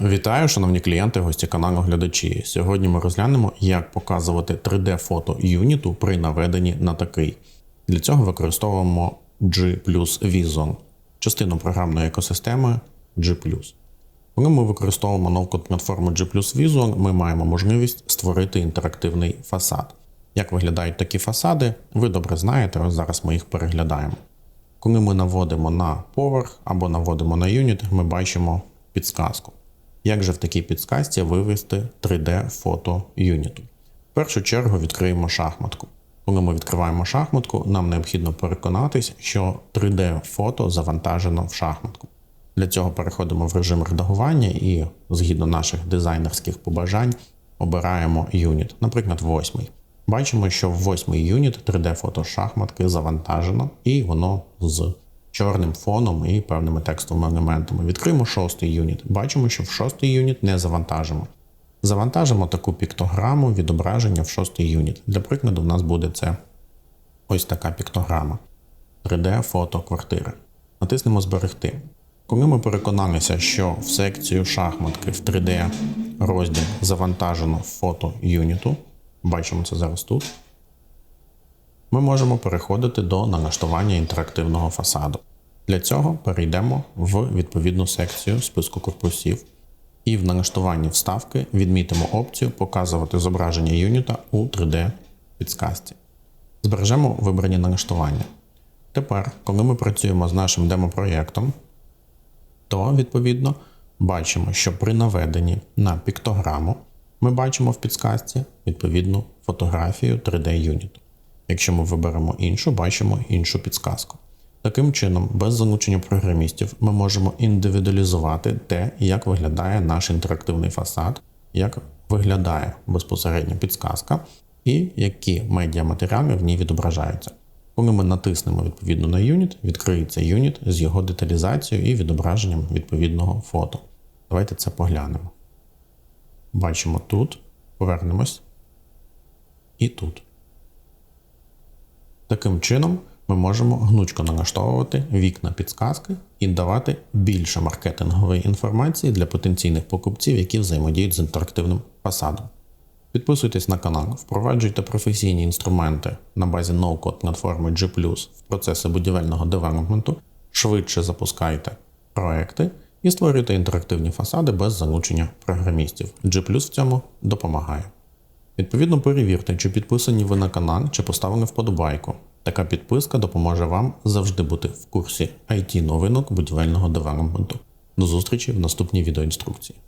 Вітаю, шановні клієнти, гості каналу глядачі. Сьогодні ми розглянемо, як показувати 3D-фото юніту при наведенні на такий. Для цього використовуємо G Vision, частину програмної екосистеми G. Коли ми використовуємо ноу-код платформу G Vision, ми маємо можливість створити інтерактивний фасад. Як виглядають такі фасади, ви добре знаєте, ось зараз ми їх переглядаємо. Коли ми наводимо на поверх або наводимо на юніт, ми бачимо підсказку. Як же в такій підсказці вивести 3D-фото юніту? В першу чергу відкриємо шахматку. Коли ми відкриваємо шахматку, нам необхідно переконатись, що 3D-фото завантажено в шахматку. Для цього переходимо в режим редагування і, згідно наших дизайнерських побажань, обираємо юніт, наприклад, восьмий. Бачимо, що в восьмий юніт 3D-фото шахматки завантажено, і воно з чорним фоном і певними текстовими елементами. Відкриємо шостий юніт. Бачимо, що в шостий юніт не завантажимо. Завантажимо таку піктограму відображення в шостий юніт. Для прикладу, в нас буде це ось така піктограма 3D-фото квартири. Натиснемо Зберегти. Коли ми переконалися, що в секцію шахматки в 3D розділ завантажено фото юніту, бачимо це зараз тут, ми можемо переходити до налаштування інтерактивного фасаду. Для цього перейдемо в відповідну секцію списку корпусів і в налаштуванні вставки відмітимо опцію Показувати зображення юніта у 3D підсказці. Збережемо вибрані налаштування. Тепер, коли ми працюємо з нашим демопроєктом, то відповідно бачимо, що при наведенні на піктограму ми бачимо в підсказці відповідну фотографію 3D юніту. Якщо ми виберемо іншу, бачимо іншу підсказку. Таким чином, без залучення програмістів, ми можемо індивідуалізувати те, як виглядає наш інтерактивний фасад, як виглядає безпосередня підсказка і які медіаматеріали в ній відображаються. Коли ми натиснемо відповідно на юніт, відкриється юніт з його деталізацією і відображенням відповідного фото. Давайте це поглянемо. Бачимо тут, повернемось і тут. Таким чином, ми можемо гнучко налаштовувати вікна підсказки і давати більше маркетингової інформації для потенційних покупців, які взаємодіють з інтерактивним фасадом. Підписуйтесь на канал, впроваджуйте професійні інструменти на базі ноу-код платформи G в процеси будівельного девелопменту, швидше запускайте проекти і створюйте інтерактивні фасади без залучення програмістів. G в цьому допомагає. Відповідно, перевірте, чи підписані ви на канал, чи поставили вподобайку. Така підписка допоможе вам завжди бути в курсі IT новинок будівельного девелопменту. До зустрічі в наступній відеоінструкції.